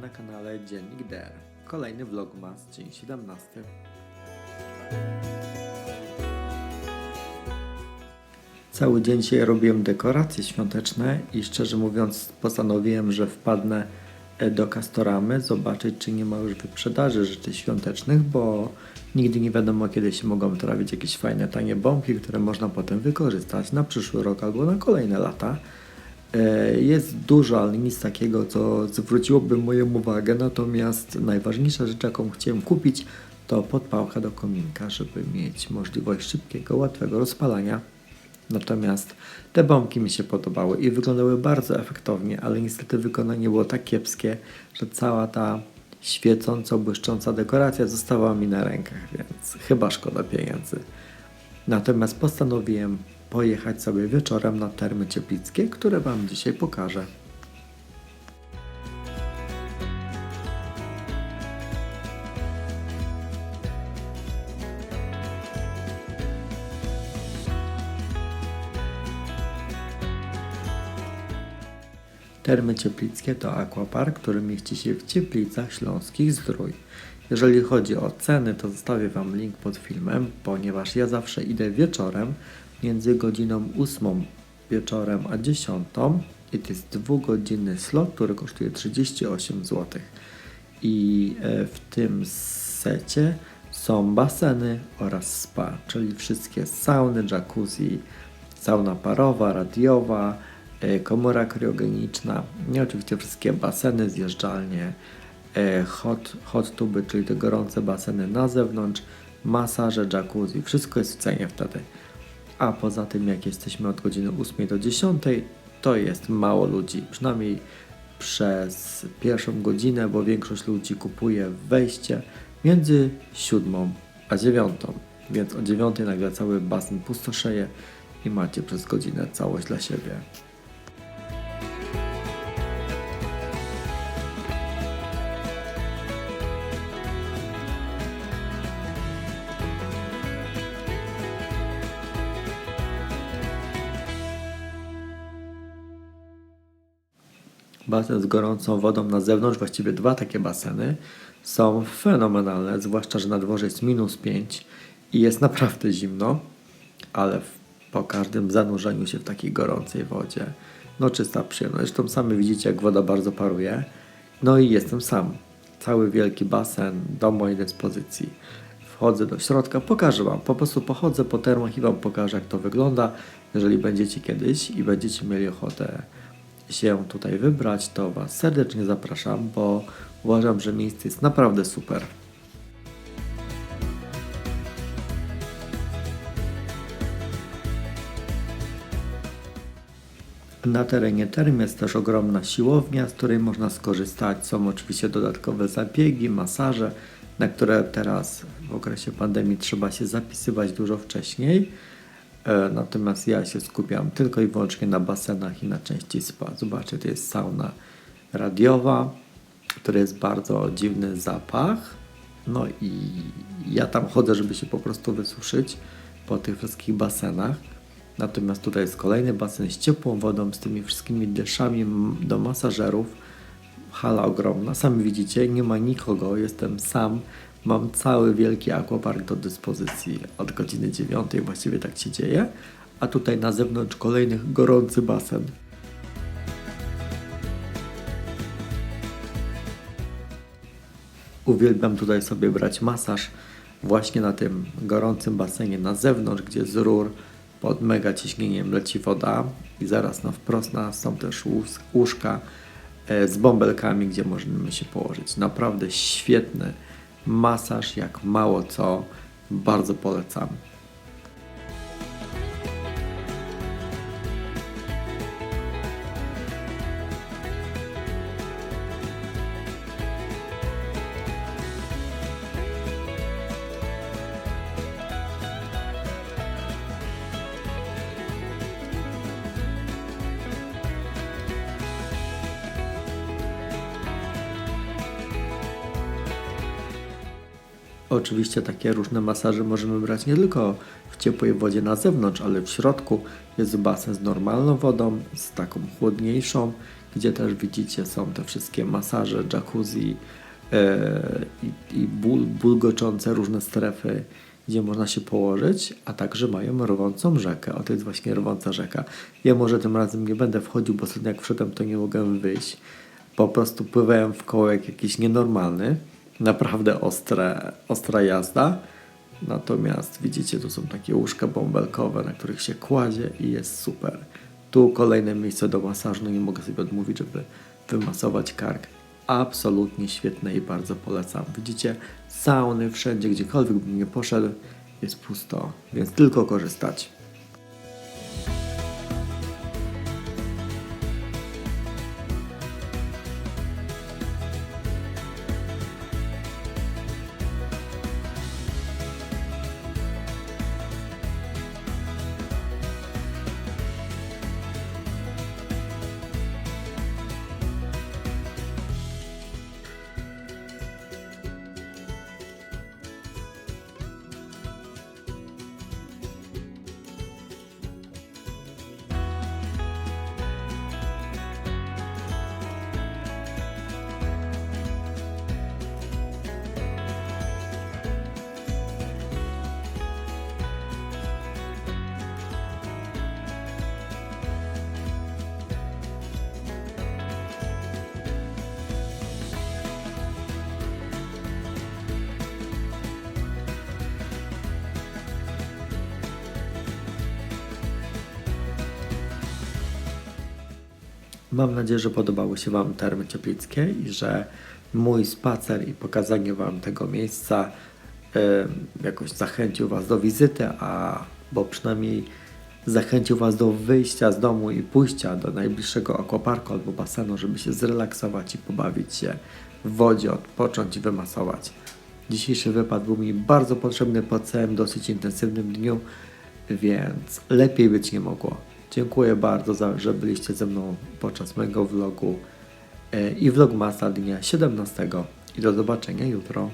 na kanale Dziennik DR. Kolejny vlogmas, dzień 17. Cały dzień dzisiaj robiłem dekoracje świąteczne i szczerze mówiąc postanowiłem, że wpadnę e, do Castoramy zobaczyć, czy nie ma już wyprzedaży rzeczy świątecznych, bo nigdy nie wiadomo, kiedy się mogą trafić jakieś fajne, tanie bombki, które można potem wykorzystać na przyszły rok albo na kolejne lata. E, Jest dużo, ale nic takiego, co zwróciłoby moją uwagę. Natomiast najważniejsza rzecz, jaką chciałem kupić, to podpałka do kominka, żeby mieć możliwość szybkiego, łatwego rozpalania. Natomiast te bombki mi się podobały i wyglądały bardzo efektownie, ale niestety wykonanie było tak kiepskie, że cała ta świecąco błyszcząca dekoracja została mi na rękach, więc chyba szkoda pieniędzy. Natomiast postanowiłem pojechać sobie wieczorem na termy cieplickie, które Wam dzisiaj pokażę. Termy Cieplickie to aquapark, który mieści się w Cieplicach Śląskich Zdrój. Jeżeli chodzi o ceny, to zostawię Wam link pod filmem, ponieważ ja zawsze idę wieczorem między godziną 8 wieczorem a 10 i to jest dwugodzinny slot, który kosztuje 38 zł. I e, w tym secie są baseny oraz spa, czyli wszystkie sauny, jacuzzi, sauna parowa, radiowa, e, komora kriogeniczna i oczywiście wszystkie baseny, zjeżdżalnie, e, hot, hot tuby, czyli te gorące baseny na zewnątrz, masaże, jacuzzi, wszystko jest w cenie wtedy. A poza tym, jak jesteśmy od godziny 8 do 10, to jest mało ludzi, przynajmniej przez pierwszą godzinę, bo większość ludzi kupuje wejście między 7 a 9. Więc o 9 nagle cały basen pustoszeje i macie przez godzinę całość dla siebie. Basen z gorącą wodą na zewnątrz, właściwie dwa takie baseny, są fenomenalne, zwłaszcza, że na dworze jest minus 5 i jest naprawdę zimno, ale po każdym zanurzeniu się w takiej gorącej wodzie, no czysta przyjemność. Zresztą sami widzicie, jak woda bardzo paruje. No i jestem sam. Cały wielki basen do mojej dyspozycji. Wchodzę do środka, pokażę Wam. Po prostu pochodzę po termach i Wam pokażę, jak to wygląda. Jeżeli będziecie kiedyś i będziecie mieli ochotę się tutaj wybrać, to Was serdecznie zapraszam, bo uważam, że miejsce jest naprawdę super. Na terenie term jest też ogromna siłownia, z której można skorzystać. Są oczywiście dodatkowe zabiegi, masaże, na które teraz w okresie pandemii trzeba się zapisywać dużo wcześniej. E, Natomiast ja się skupiam tylko i wyłącznie na basenach i na części spa. Zobaczcie, to jest sauna radiowa, który jest bardzo dziwny zapach. No i ja tam chodzę, żeby się po prostu wysuszyć po tych wszystkich basenach. Natomiast tutaj jest kolejny basen z ciepłą wodą, z tymi wszystkimi dyszami do masażerów. Hala ogromna, sami widzicie, nie ma nikogo, jestem sam. Mam cały wielki aquapark do dyspozycji od godziny 9, właściwie tak się dzieje. A tutaj na zewnątrz kolejny gorący basen. Uwielbiam tutaj sobie brać masaż właśnie na tym gorącym basenie na zewnątrz, gdzie z rur pod mega ciśnieniem leci woda i zaraz na wprost nas są też łóż- łóżka e, z bąbelkami, gdzie możemy się położyć. Naprawdę świetny masaż, jak mało co. Bardzo polecam. Oczywiście takie różne masaże możemy brać nie tylko w ciepłej wodzie na zewnątrz, ale w środku jest basen z normalną wodą, z taką chłodniejszą, gdzie też widzicie są te wszystkie masaże, jacuzzi e, i, ból, bulgoczące różne strefy, gdzie można się położyć, a także mają rwącą rzekę. O, to jest właśnie rwąca rzeka. Ja może tym razem nie będę wchodził, bo sobie jak wszedłem, to nie mogłem wyjść. Po prostu pływałem w koło jak jakiś nienormalny. Naprawdę ostre, ostra jazda. Natomiast widzicie, tu są takie łóżka bąbelkowe, na których się kładzie i jest super. Tu kolejne miejsce do masażu, no nie mogę sobie odmówić, żeby wymasować kark. Absolutnie świetne i bardzo polecam. Widzicie, sauny wszędzie, gdziekolwiek bym nie poszedł, jest pusto, więc tylko korzystać. Mam nadzieję, że podobały się Wam termy cieplickie i że mój spacer i pokazanie Wam tego miejsca e, jakoś zachęcił Was do wizyty, a bo przynajmniej zachęcił Was do wyjścia z domu i pójścia do najbliższego aquaparku albo basenu, żeby się zrelaksować i pobawić się w wodzie, odpocząć i wymasować. Dzisiejszy wypad był mi bardzo potrzebny po całym dosyć intensywnym dniu, więc lepiej być nie mogło. Dziękuję bardzo, za, że byliście ze mną podczas mojego vlogu e, i vlogmasa dnia 17 i do zobaczenia jutro.